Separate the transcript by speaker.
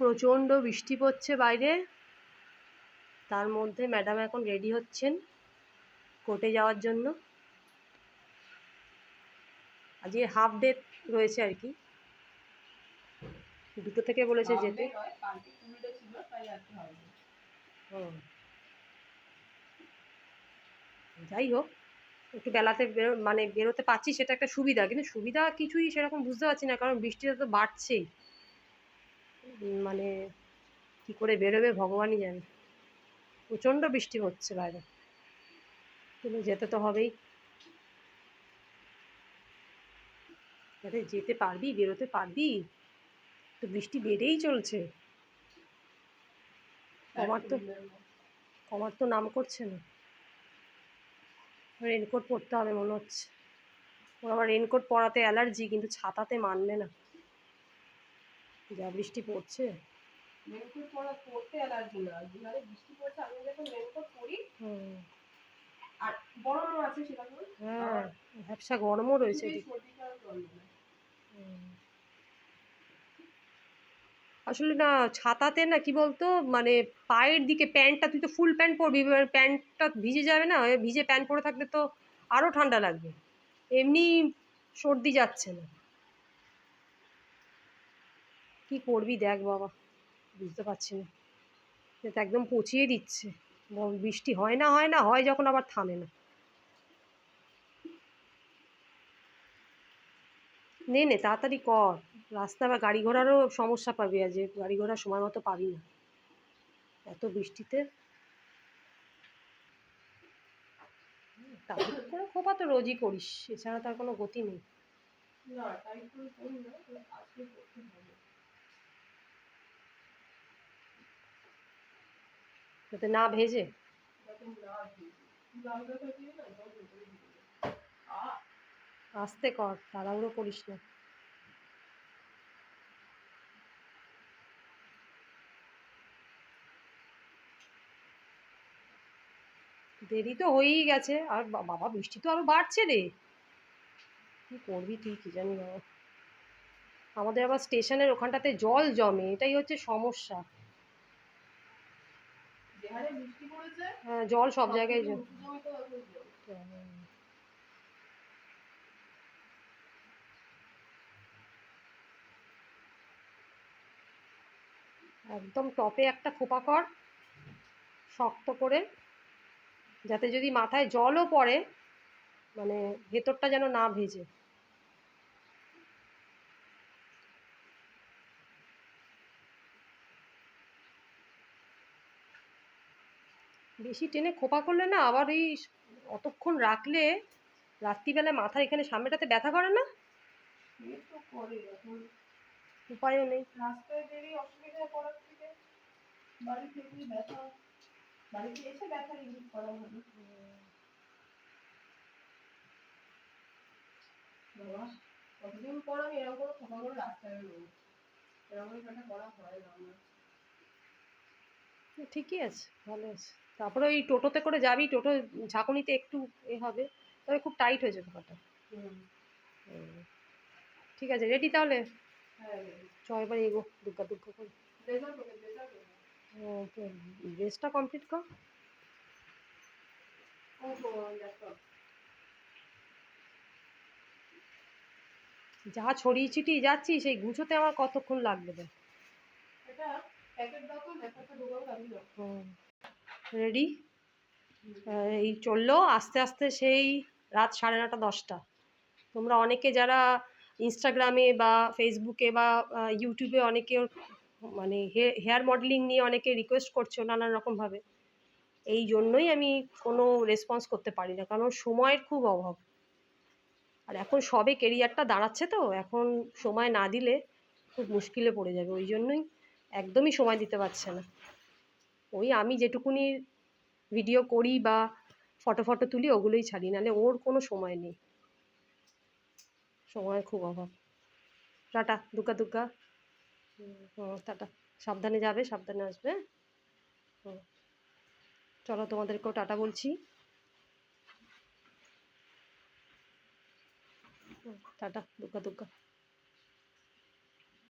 Speaker 1: প্রচণ্ড বৃষ্টি পড়ছে বাইরে। তার মধ্যে ম্যাডাম এখন রেডি হচ্ছেন কোর্টে যাওয়ার জন্য। আজকে হাফ ডে রয়েছে আর কি। দুটো থেকে বলেছে যেতে। যাই হোক একটু বেলাতে মানে বেরোতে পারছি সেটা একটা সুবিধা কিন্তু সুবিধা কিছুই সেরকম বুঝতে পারছি না কারণ বৃষ্টিটা তো বাড়ছেই। মানে কি করে বেরোবে ভগবানই জানে। প্রচণ্ড বৃষ্টি হচ্ছে বাইরে। কিন্তু যেতে তো হবেই। আরে, যেতে পারবি, বেরোতে পারবি। তো বৃষ্টি বেড়েই চলছে। কমার তো কমার তো নাম করছে না। রেনকোট পরতে হবে মনে হচ্ছে। ওর আবার রেনকোট পরাতে অ্যালার্জি কিন্তু ছাতাতে মানবে না। যা বৃষ্টি পড়ছে।
Speaker 2: রেনকোট পরা পরতে অ্যালার্জি না যেখানে বৃষ্টি পড়ছে আমি যখন রেনকোট পরি আর গরমও আছে সেরকম।
Speaker 1: হ্যাঁ গরমও রয়েছে। আসলে না ছাতাতে না কি বলতো মানে পায়ের দিকে প্যান্টটা তুই তো ফুল প্যান্ট পরবি এবার প্যান্টটা ভিজে যাবে না ভিজে প্যান্ট পরে থাকলে তো আরও ঠান্ডা লাগবে। এমনি সর্দি যাচ্ছে না। কি করবি দেখ বাবা, বুঝতে পারছি না। এ তো একদম পচিয়ে দিচ্ছে। বৃষ্টি হয় না হয় না, হয় যখন আবার থামে না। নে নে, তাড়াতাড়ি কর। রাস্তা বা গাড়ি ঘোড়ারও সমস্যা পাবি যে গাড়ি ঘোড়া সময় মতো পাবি না। এত বৃষ্টিতে। করে খোপা তো রোজই করিস, এছাড়া তার কোনো গতি নেই।
Speaker 2: না, তাই না আজকে করতে হবে।
Speaker 1: যাতে না ভেজে। আস্তে কর, তাড়াহুড়ো করিস না। দেরি তো হয়েই গেছে, আর বাবা, বৃষ্টি তো আরও বাড়ছে রে। কি করবি তুই, কি জানি বাবা। আমাদের আবার স্টেশনের ওখানটাতে জল জমে, এটাই হচ্ছে সমস্যা
Speaker 2: যে হারে বৃষ্টি পড়েছে
Speaker 1: হ্যাঁ জল সব জায়গায় জল। একদম টপে একটা খোপা কর শক্ত করে যাতে যদি মাথায় জলও পড়ে মানে ভেতরটা যেন না ভেজে। বেশি টেনে খোপা করলে না আবার এই অতক্ষণ রাখলে রাত্রিবেলা মাথার এখানে সামনেটাতে ব্যথা করে না? উপায়ও নেই।
Speaker 2: কতদিন পর আমি এরকম করে খোপা করে রাস্তায় এরকম করা হয় না
Speaker 1: ঠিকই আছে ভালো আছে। তারপরে ওই টোটোতে করে যাবি টোটো ঝাঁকুনিতে একটু এ হবে তবে খুব টাইট হয়ে
Speaker 2: হুম
Speaker 1: হুম। ঠিক আছে রেডি তাহলে?
Speaker 2: হ্যাঁ
Speaker 1: চ এবার এগো দুর্গা দুর্গা করে। ড্রেসটা কমপ্লিট কর। যা ছড়িয়ে ছিটিয়ে যাচ্ছি সেই গুছোতে আমার কতক্ষণ লাগবে দেখ। রেডি এই চলল। আস্তে আস্তে সেই রাত সাড়ে নটা, দশটা। তোমরা অনেকে যারা ইনস্টাগ্রামে বা ফেসবুকে বা ইউটিউবে অনেকে মানে হেয়ার মডেলিং নিয়ে অনেকে রিকোয়েস্ট করছ নানান রকমভাবে এই জন্যই আমি কোনো রেসপন্স করতে পারি না, কারণ সময়ের খুব অভাব। আর এখন সবে কেরিয়ারটা দাঁড়াচ্ছে তো, এখন সময় না দিলে খুব মুশকিলে পড়ে যাবে। ওই জন্যই একদমই সময় দিতে পারছে না। ওই আমি যেটুকুনি ভিডিও করি বা ফটো ফটো তুলি ওগুলোই ছাড়ি, নাহলে ওর কোনো সময় নেই। সময়ের খুব অভাব। টাটা দুগ্গা হুম টাটা। সাবধানে যাবে, সাবধানে আসবে হ্যাঁ? চলো তোমাদেরকেও টাটা বলছি। টাটা দুগ্গা দুগ্গা